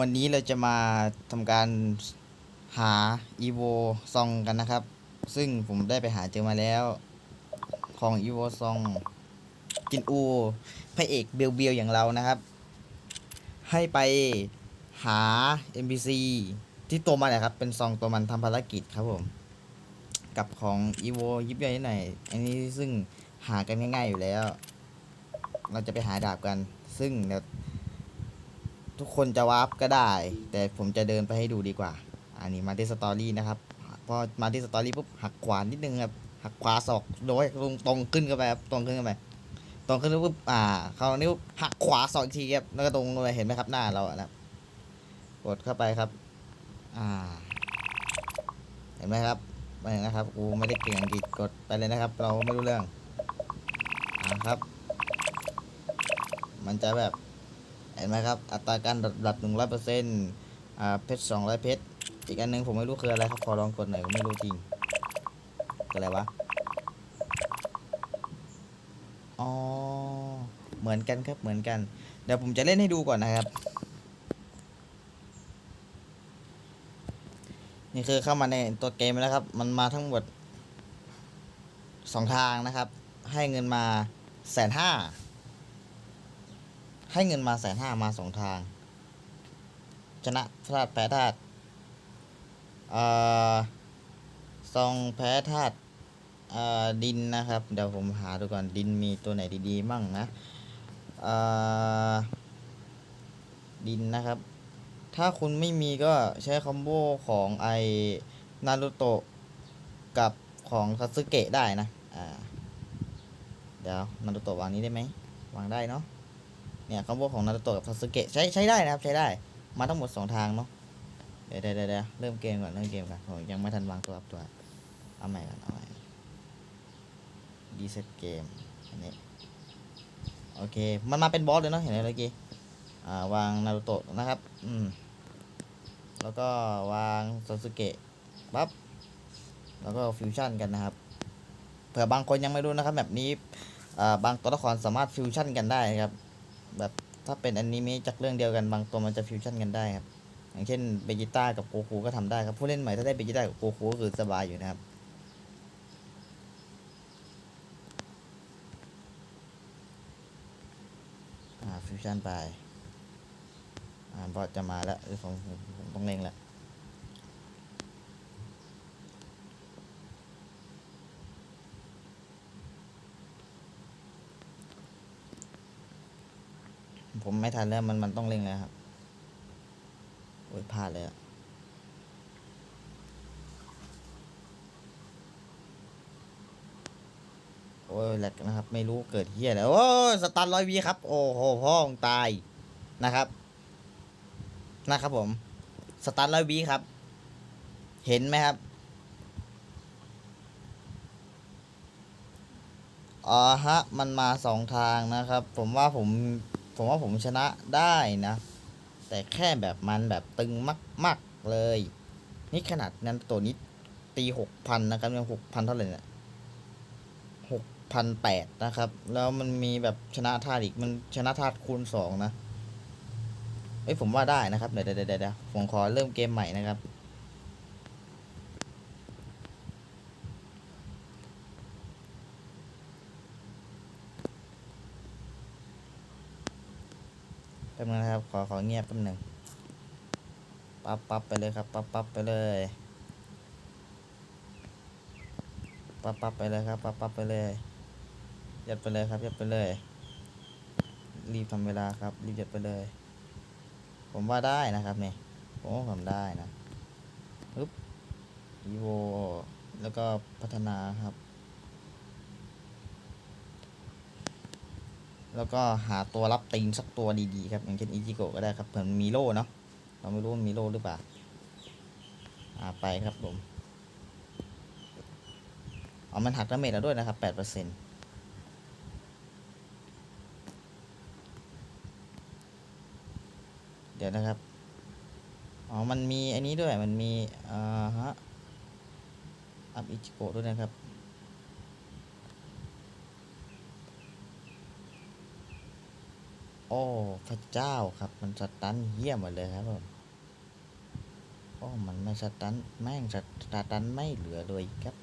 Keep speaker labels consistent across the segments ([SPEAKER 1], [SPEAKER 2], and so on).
[SPEAKER 1] วันนี้เราจะมาทำการหา EVO ซองกันนะครับ ซึ่งผมได้ไปหาเจอมาแล้ว ของ EVO ซองจินอูพระเอกเบียวเบียวๆอย่างเรานะครับ ให้ไปหา NPC ที่ตัวมันนะครับ เป็นซองตัวมันทำภารกิจครับผม กับของ EVO ยิบย่อยนิดหน่อยอันนี้ซึ่งหากันง่ายๆอยู่แล้ว เราจะไปหาดาบกัน ซึ่งเดี๋ยว ทุกคนจะวาร์ปก็ได้ แต่ผมจะเดินไปให้ดูดีกว่า อันนี้มาที่สตอรี่นะครับพอมาที่สตอรี่ปุ๊บหักขวานิดนึงครับหักขวาศอกโดยตรงตรงขึ้นกันไปครับตรงขึ้นกันไปตรงขึ้นปุ๊บอ่าครานี้ปุ๊บหักขวาศอกทีครับแล้วก็ตรงเลยเห็นไหมครับหน้าเราอะนะครับกดเข้าไปครับ อ่า เห็นไหมครับไม่เห็นนะครับกูไม่ได้เก่งอังกฤษกดไปเลยนะครับ เราไม่รู้เรื่องอ่าครับ มันจะแบบ เห็นไหมครับ อัตราการดับหนึ่งร้อยเปอร์เซ็นต์อ่าเพชรสองร้อยเพชรอีกอันหนึงผมไม่รู้คืออะไรครับขอลองกดหน่อยผมไม่รู้จริงคืออะไรวะอ๋อเหมือนกันครับเหมือนกัน เดี๋ยวผมจะเล่นให้ดูก่อนนะครับ นี่คือเข้ามาในตัวเกมแล้วครับ มันมาทั้งหมดสองทางนะครับ ให้เงินมาแสนห้า ให้เงินมาแสนห้ามาสองทาง ชนะธาตุแพ้ธาตุเอ่อซองแพ้ธาตุดินนะครับ เดี๋ยวผมหาดูก่อนดินมีตัวไหนดีๆมั่งนะดินนะครับ ถ้าคุณไม่มีก็ใช้คอมโบของไอนารูโตะกับของซาสึเกะได้นะ อ่า เดี๋ยวนารูโตะวางนี้ได้ไหม วางได้เนาะ เนี่ยคอมโบของนารูโตะกับซาสึเกะใช้ใช้ได้นะครับใช้ได้ มาทั้งหมดสองทางเนาะเดี๋ยวเดี๋ยวเดี๋ยวเริ่มเกมก่อนเริ่มเกมก่อนผมยังไม่ทันวางตัวอัพตัวเอาใหม่ก่อนเอาใหม่ดีเซตเกมอันนี้โอเคมันมาเป็นบอสเลยเนาะเห็นไหมเมื่อกี้อ่าวางนารูโตะนะครับอืมแล้วก็วางซาสึเกะปั๊บแล้วก็ฟิวชั่นกันนะครับเผื่อบางคนยังไม่รู้นะครับแบบนี้อ่าบางตัวละครสามารถฟิวชั่นกันได้ครับ แบบถ้าเป็นอนิเมะจากเรื่องเดียวกันบางตัวมันจะฟิวชั่นกันได้ครับ อย่างเช่นเบจิต้ากับโกคูก็ทำได้ครับ ผู้เล่นใหม่ถ้าได้เบจิต้ากับโกคูก็คือสบายอยู่นะครับ อ่าฟิวชั่นไป อ่าบอสจะมาแล้วเออผมผมต้องเล่งแล้ว ผมไม่ทันแล้วมันมันต้องเล็งแล้วครับ โอ้ยพลาดเลยอะโอ้ยแหลกนะครับ ไม่รู้เกิดเฮียอะไรโอ้ยสตาร์ร้อยวีครับ โอ้โหพ่อของตายนะครับ นะครับผม สตาร์ร้อยวีครับ เห็นไหมครับอ๋อฮะ มันมาสองทางนะครับ ผมว่าผม ผมว่าผมชนะได้นะ แต่แค่แบบมันแบบตึงมากๆเลย นี่ขนาดนั้นตัวนี้ตีหกพันนะครับยังหกพันเท่าไหร่เนี่ยหกพันแปดนะครับ แล้วมันมีแบบชนะธาตุอีกมันชนะธาตุคูณสองนะเอ้ยผมว่าได้นะครับเดี๋ยวเดี๋ยวเดี๋ยวผมขอเริ่มเกมใหม่นะครับ แป๊บนึงนะครับ ขอขอเงียบแป๊บนึงปั๊บปั๊บไปเลยครับปั๊บปั๊บไปเลยปั๊บปั๊บไปเลยครับปั๊บปั๊บไปเลยยัดไปเลยครับยัดไปเลย รีบทำเวลาครับ รีบยัดไปเลย ผมว่าได้นะครับเนี่ยผมว่าผมได้นะปึ๊บอีโวแล้วก็พัฒนาครับ แล้วก็หาตัวรับตีนสักตัวดีๆครับ อย่างเช่นอิจิโกะก็ได้ครับเผื่อมันมีโล่เนาะเราไม่รู้ว่ามีโล่หรือเปล่าอาไปครับผมเอามันหักดาเมจแล้วด้วยนะครับแปดเปอร์เซ็นเดี๋ยวนะครับ อ๋อ มันมีอันนี้ด้วย มันมี อ่าฮะ อัพอิจิโกะด้วยนะครับ อ โอ้พระเจ้าครับ มันสตันเยี่ยมหมดเลยครับผมโอ้มันไม่สตันแม่งสตันไม่เหลือเลยครับ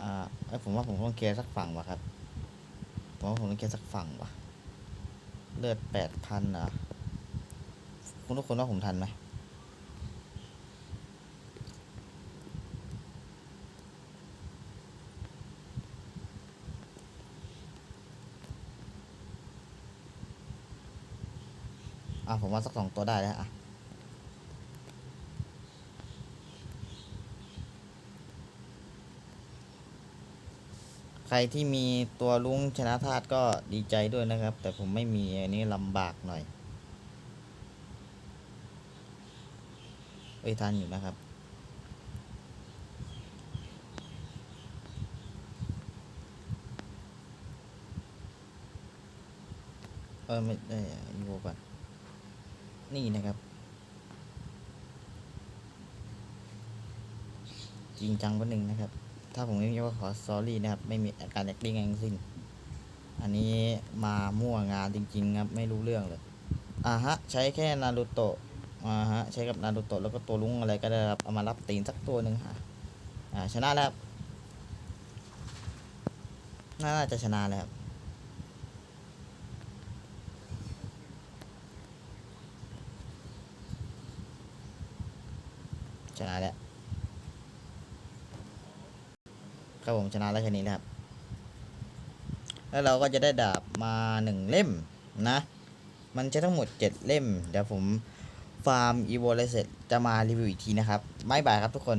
[SPEAKER 1] อ่าไอผมว่าผมต้องเคลียร์สักฝั่งว่ะครับ ผมว่าผมต้องเคลียร์สักฝั่งว่ะเลือดแปดพันอะ คุณทุกคนว่าผมทันไหม อะผมว่าสักสองตัวได้แล้วอะใครที่มีตัวลุงชนะธาตุก็ดีใจด้วยนะครับ แต่ผมไม่มีอันนี้ลำบากหน่อยเอ้ยทันอยู่นะครับเออไม่ได้ยูโวก่อน นี่นะครับ จริงจังวันหนึ่งนะครับ ถ้าผมไม่มีว่าขอซอรี่นะครับ ไม่มีอาการแอคติ้งทั้งสิ้น อันนี้มามั่วงานจริงๆครับ ไม่รู้เรื่องเลยอ่าฮะ ใช้แค่นารูโตะอ่าฮะ ใช้กับนารูโตะแล้วก็ตัวลุงอะไรก็ได้ครับ เอามารับตีนสักตัวหนึ่งฮะอ่าชนะแล้วน่าจะชนะแล้วครับ ชนะแล้วครับผมชนะแล้วแค่นี้นะครับ แล้วเราก็จะได้ดาบมาหนึ่งเล่มนะ มันใช้ทั้งหมดเจ็ดเล่ม เดี๋ยวผมฟาร์มอีโวเลยเสร็จจะมารีวิวอีกทีนะครับไม่บายครับทุกคน